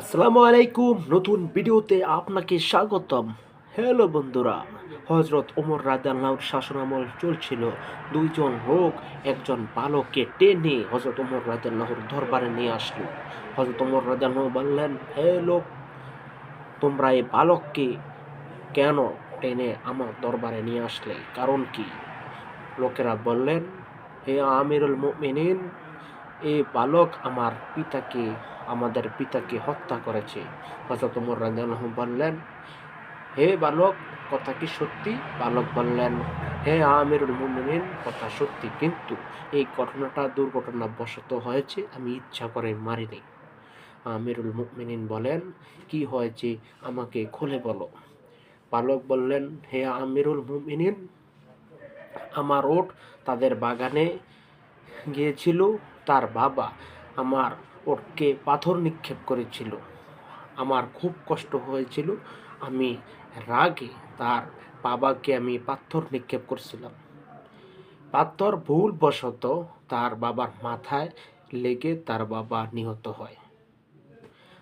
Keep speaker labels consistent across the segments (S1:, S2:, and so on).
S1: আসসালামু আলাইকুম, নতুন ভিডিওতে আপনাকে স্বাগতম। হ্যালো বন্ধুরা হজরত ওমর রাদাল্লাহর শাসনামল চলছিল। দুইজন লোক একজন বালককে টেনে হজরত ওমর রাদাল্লাহর দরবারে নিয়ে আসলো। হজরত ওমর রাদাল্লাহ বললেন হে লোক তোমরা এই বালককে কেন টেনে আমার দরবারে নিয়ে আসলে? কারণ কি? লোকেরা বললেন, হে আমিরুল মুমিনিন এই বালক আমার পিতাকে আমাদের পিতাকে হত্যা করেছে। হজরত উমর রাদিয়াল্লাহু বললেন, হে বালক, কথা কি সত্যি? বালক বললেন, হে আমিরুল মুমিনিন, কথা সত্যি। কিন্তু এই ঘটনাটা দুর্ঘটনা বশত হয়েছে, আমি ইচ্ছা করে মারিনি। আমিরুল মুমিনিন বলেন, কি হয়েছে? আমাকে খুলে বলো। বালক বললেন, হে আমিরুল মুমিনিন, আমার ওট তাদের বাগানে গিয়েছিল, তার বাবা আমার ওটকে পাথর নিক্ষেপ করেছিল। আমার খুব কষ্ট হয়েছিল। আমি রাগে তার বাবাকে আমি পাথর নিক্ষেপ করছিলাম। পাথর ভুলবশত তার বাবার মাথায় লেগে তার বাবা নিহত হয়।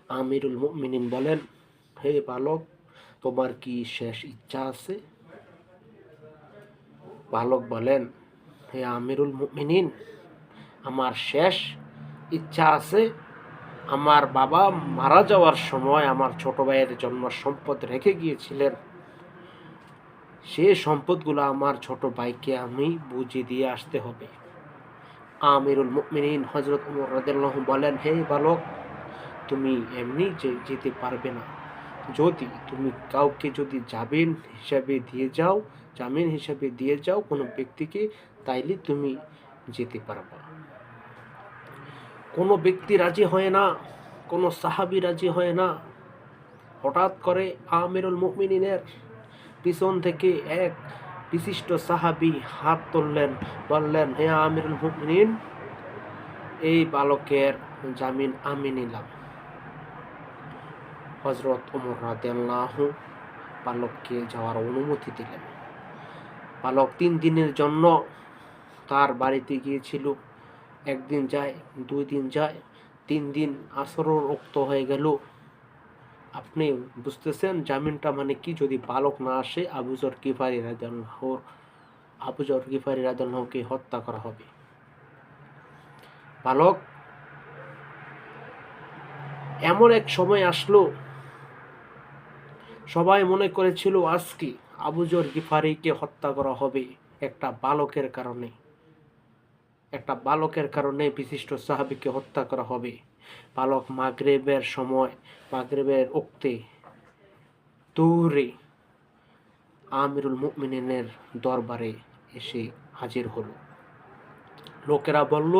S1: আমিরুল মুমিনিন বলেন, হে বালক, তোমার কি শেষ ইচ্ছা আছে? বালক বলেন, হে আমিরুল মুমিনিন, আমার শেষ ইচ্ছা আছে, আমার বাবা মারা যাওয়ার সময় আমার ছোট ভাইয়ের জন্য সম্পদ রেখে গিয়েছিলেন। সে সম্পদগুলো আমার ছোট ভাইকে আমি বুঝিয়ে দিয়ে আসতে হবে। আমিরুল মুমিনিন হজরত উমর রাদিয়াল্লাহু বলেন, হে বালক, তুমি এমনি যে যেতে পারবে না। যদি তুমি কাউকে যদি জামিন হিসাবে দিয়ে যাও, জামিন হিসাবে দিয়ে যাও কোনো ব্যক্তিকে, তাইলে তুমি যেতে পারবা। কোনো ব্যক্তি রাজি হয় না, কোনো সাহাবি রাজি হয় না। হঠাৎ করে আমিরুল মুমিনিনের পিছন থেকে এক বিশিষ্ট সাহাবি হাত তুললেন, বললেন, হে আমিরুল মুমিনিন, এই বালকের জামিন আমি নিলাম। হজরত উমর রাদিয়াল্লাহু বালককে যাওয়ার অনুমতি দিলেন। বালক তিন দিনের জন্য তার বাড়িতে গিয়েছিল। একদিন যায় দুই দিন যায় তিন দিন আসর রক্ত হয়ে গেল। আপনি বুঝতেছেন জামিনটা মানে কি? যদি বালক না আসে আবুজর কিফারি রাজাল্লাহর আবুজর কিফারি রাজাল্লাহকে হত্যা করা হবে। বালক, এমন এক সময় আসলো। সবাই মনে করেছিল আজকে আবুজর গিফারিকে হত্যা করা হবে একটা বালকের কারণে। একটা বালকের কারণে বিশিষ্ট সাহাবিকে হত্যা করা হবে। বালক মাগরেবের সময়, মাগরেবের উক্তে দৌড়ে আমিরুল মুমিনের দরবারে এসে হাজির হলো। লোকেরা বলল,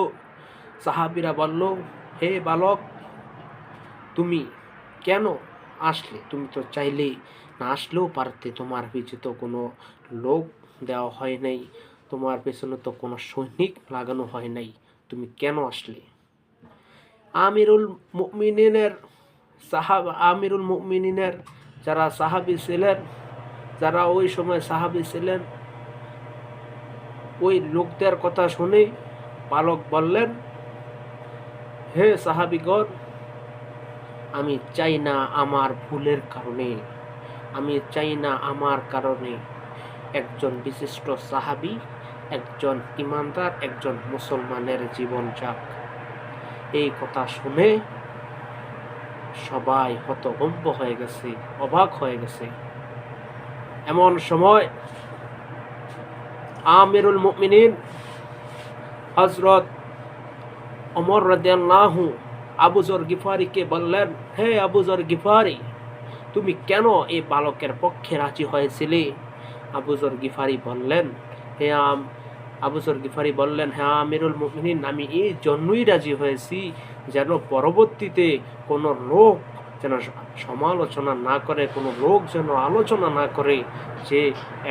S1: সাহাবিরা বলল, হে বালক, তুমি কেন আসলে? তুমি তো চাইলে না আসলেও পারতে। তোমার পিছনে কোনো লোক দেওয়া হয় নাই। তোমার পেছনে তো কোনো সৈনিক লাগানো হয় নাই। তুমি কেন আসলে? আমিরুল মুমিনিনের সাহাব, আমিরুল মুমিনিনের যারা সাহাবি ছিলেন, যারা ওই সময় সাহাবি ছিলেন, ওই লোকদের কথা শুনে পালক বললেন, হে সাহাবিগণ, আমি চাই না আমার ভুলের কারণে, আমি চাই না আমার কারণে একজন বিশিষ্ট সাহাবি একজন ইমানদার, একজন মুসলমানের জীবন যাক এই কথা শুনে সবাই হতভম্ব হয়ে গেছে, অবাক হয়ে গেছে। এমন সময় আমিরুল মুমিনিন হজরত অমর রাদিয়াল্লাহু আবুজর গিফারিকে বললেন, হে আবুজর গিফারি, তুমি কেন এই বালকের পক্ষে রাজি হয়েছিলে? আবুজর গিফারি বললেন হে আম আবুজর গিফারি বললেন হ্যাঁ আমিরুল মুমিনিন, আমি এই জন্যই রাজি হয়েছি যেন পরবর্তীতে কোনো লোক যেন সমালোচনা না করে, কোনো লোক যেন আলোচনা না করে যে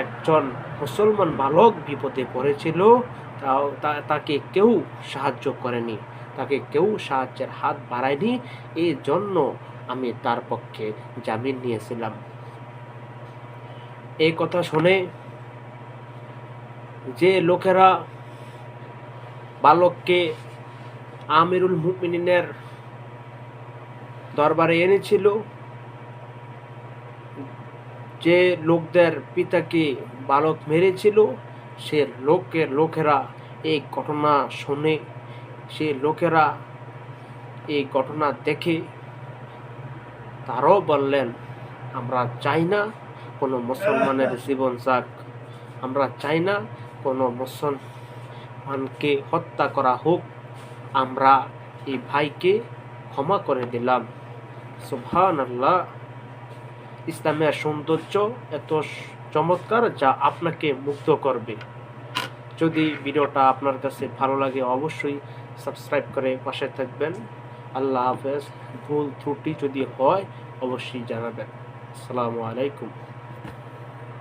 S1: একজন মুসলমান বালক বিপদে পড়েছিল, তাও তাকে কেউ সাহায্য করেনি, তাকে কেউ সাহায্যের হাত বাড়ায়নি এই জন্য আমি তার পক্ষে জামিন নিয়েছিলাম। এই কথা শুনে যে লোকেরা বালককে আমিরুল মুমিনিনের দরবারে এনেছিল, যে লোকদের পিতাকে বালক মেরেছিল, সে লোকের লোকেরা এই ঘটনা শুনে, সে লোকেরা এই ঘটনা দেখে তারাও বললেন, আমরা চাই না কোনো মুসলমানের জীবন যাক, আমরা চাই না কোনো মুসলমানকে হত্যা করা হোক, আমরা এই ভাইকে ক্ষমা করে দিলাম। সুবহান আল্লাহ ইসলামের সৌন্দর্য এত চমৎকার যা আপনাকে মুগ্ধ করবে। যদি ভিডিওটা আপনার কাছে ভালো লাগে, অবশ্যই সাবস্ক্রাইব করে পাশে থাকবেন। আল্লাহ হাফেজ। ভুল ত্রুটি যদি হয়, অবশ্যই জানাবেন। আসসালামু আলাইকুম।